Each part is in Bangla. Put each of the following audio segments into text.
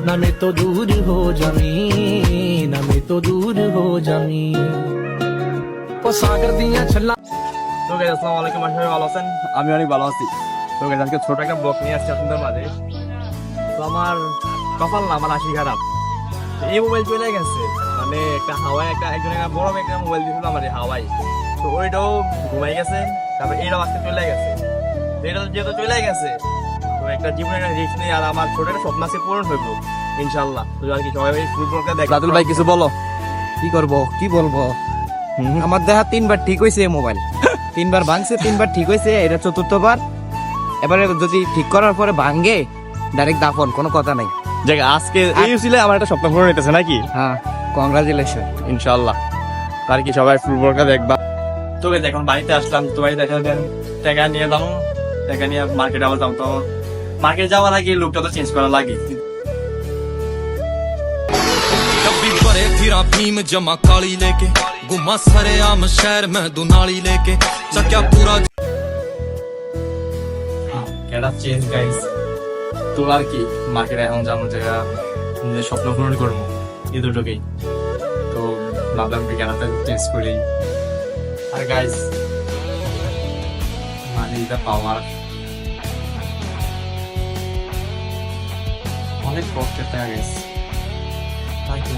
ना मैं तो दूर हो जामी ना मैं तो दूर हो जामी ओ सागर दियां छल्ला তো গাইজ আসসালামু আলাইকুম আশা করি ভালো আছেন আমি অনেক ভালো আছি তো গাইজ আজকে ছোট একটা ব্লগ নিয়ে আসছি আপনাদের মাঝে তো আমার কপাল না আমার হাসি খারাপ তো এই মোবাইল চলে গেছে মানে একটা হাওয়াই একটা একজন একটা বড় একটা মোবাইল দিয়েছিল আমার এই হাওয়াই তো ওইটাও ঘুমাই গেছে তারপর এইটাও আজকে চলে গেছে তো এটা যেহেতু চলে গেছে তো একটা একটা রিস্ক নেই আর আমার ছোট একটা স্বপ্ন আছে পূরণ হইব ইনশাল্লাহ। তো আর কি সবাই ফুটবলকে দেখ। রাতুল ভাই কিছু বলো? কি করব? কি বলব? আমার দেখা তিনবার ঠিক হয়েছে এই মোবাইল তিনবার ভাঙছে তিনবার ঠিক হয়েছে এটা চতুর্থবার। এবারে যদি ঠিক করার পরে ভাঙ্গে ডাইরেক্ট দাফন কোনো কথা নাই। দেখ আজকে এই আমার একটা স্বপ্ন পূরণ হইতেছে নাকি? হ্যাঁ কংগ্রাচুলেশন ইনশাল্লাহ। আর কি সবাই ফুটবলটা দেখবা। তো guys, এখন বাড়িতে আসলাম তো বাড়িতে এসে দেন টাকা নিয়ে যাব। টাকা নিয়ে মার্কেটে আবার যাব তো মার্কেট যাওয়ার আগে লুকটা তো চেঞ্জ করা লাগে ਕੱਬੀ ਭਰੇ ਫਿਰਾਂ ਫੀਮ ਜਮਾ ਕਾਲੀ ਲੈ ਕੇ ਗੁਮਾ ਸਰੇ ਆਮ ਸ਼ਹਿਰ ਮੈਂ ਦੁਨਾਲੀ ਲੈ ਕੇ ਚੱਕਿਆ ਪੂਰਾ এটা চেঞ্জ গাইস তো আর কি মার্কেটে এখন যাবো যে নিজের স্বপ্ন পূরণ করবো এই দুটোকেই তো ভাবলাম কি কেনাটা চেঞ্জ করি আর গাইস মানে এটা পাওয়ার অনেক কষ্টের টাকা গেছে তাই তো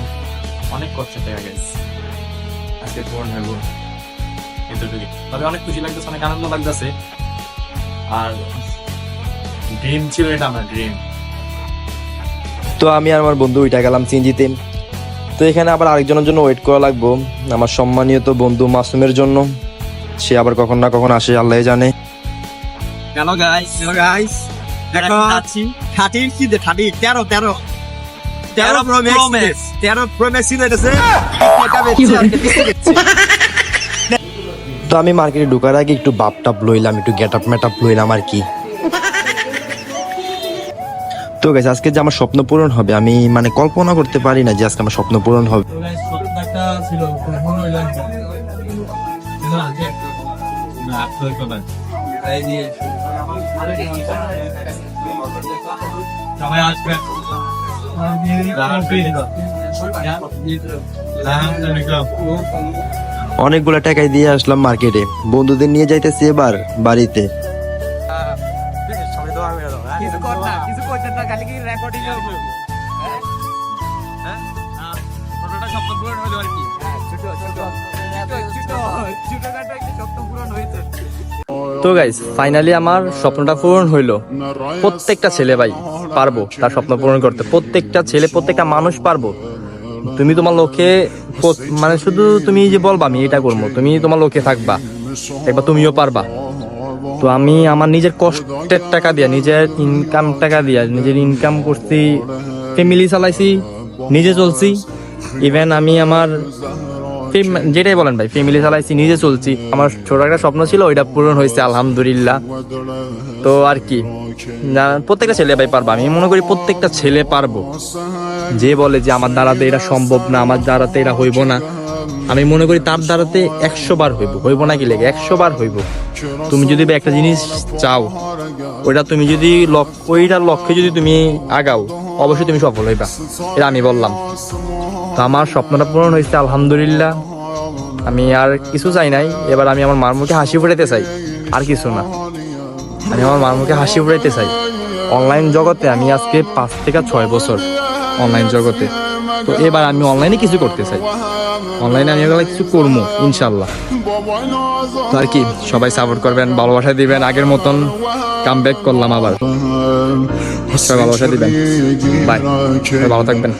অনেক কষ্টের টাকা গেছে আজকে পূরণ হইব। এই দুটোকে তবে অনেক খুশি লাগতেছে অনেক আনন্দ লাগতেছে। আর ড্রিম ছিল এটা আমার ড্রিম তো আমি আর আমার বন্ধু উইটা গেলাম সিনজিতে। তো এখানে আবার আরেকজনের জন্য ওয়েট করা লাগবো। আমার সম্মানীয় তো বন্ধু মাসুমের জন্য। সে আবার কখন না কখন আসে আল্লাহ জানে। কেন গাইস হ্যালো গাইস দেখো কি থার্টি তেরো তেরো। তেরো Pro তেরো প্রো ম্যাক্স ছিল তো আমি মার্কেটে ঢুকার আগে একটু বাপ টাপ লইলাম একটু গেট আপ ম্যাট আপ লইলাম আর কি। তো গেছে আজকে যে আমার স্বপ্ন পূরণ হবে আমি মানে কল্পনা করতে পারি না যে আজকে আমার স্বপ্ন পূরণ হবে। ছিল সবাই অনেকগুলো টাকাই দিয়ে আসলাম মার্কেটে। বন্ধুদের নিয়ে যাইতেছি এবার বাড়িতে। কিছু তো গাইস ফাইনালি আমার স্বপ্নটা পূরণ হইল। প্রত্যেকটা ছেলে ভাই পারব তার স্বপ্ন পূরণ করতে। প্রত্যেকটা ছেলে, প্রত্যেকটা মানুষ পারব। তুমি তোমার পো- মানে শুধু তুমি যে বলবা, আমি এটা করব। তুমি তোমার লক্ষ্যে থাকবা। একবার তুমিও পারবা। তো আমি আমার নিজের কষ্টের টাকা দিয়া, নিজের ইনকাম টাকা দিয়া, নিজের ইনকাম করছি ফ্যামিলি চালাইছি, নিজে চলছি। ইভেন আমি আমার যেটাই বলেন ভাই ফ্যামিলি চালাইছি নিজে চলছি। আমার ছোট একটা স্বপ্ন ছিল ওইটা পূরণ হয়েছে আলহামদুলিল্লাহ। তো আর কি প্রত্যেকটা ছেলে ভাই পারব আমি মনে করি প্রত্যেকটা ছেলে পারব। যে বলে যে আমার দ্বারাতে এটা সম্ভব না আমার দ্বারাতে এটা হইব না আমি মনে করি তার দ্বারাতে একশো বার হইব। হইব না কি লেগে? একশো বার হইব। তুমি যদি বা একটা জিনিস চাও ওইটা তুমি যদি লক্ষ্য ওইটার লক্ষ্যে যদি তুমি আগাও অবশ্যই তুমি সফল হইবা। এটা আমি বললাম। তো আমার স্বপ্নটা পূরণ হয়েছে আলহামদুলিল্লাহ। আমি আর কিছু চাই নাই। এবার আমি আমার মার মুখে হাসি ফুটাইতে চাই। আর কিছু না। আমি আমার মার মুখে হাসি ফুটাইতে চাই। অনলাইন জগতে আমি আজকে পাঁচ থেকে ছয় বছর অনলাইন জগতে। তো এবার আমি অনলাইনে কিছু করতে চাই। অনলাইনে আমি এগুলো কিছু করব ইনশাল্লাহ তো আর কি, সবাই সাপোর্ট করবেন, ভালোবাসা দিবেন, আগের মতন কাম ব্যাক করলাম আবার। ভালোবাসা দিবেন বাই ভালো থাকবেন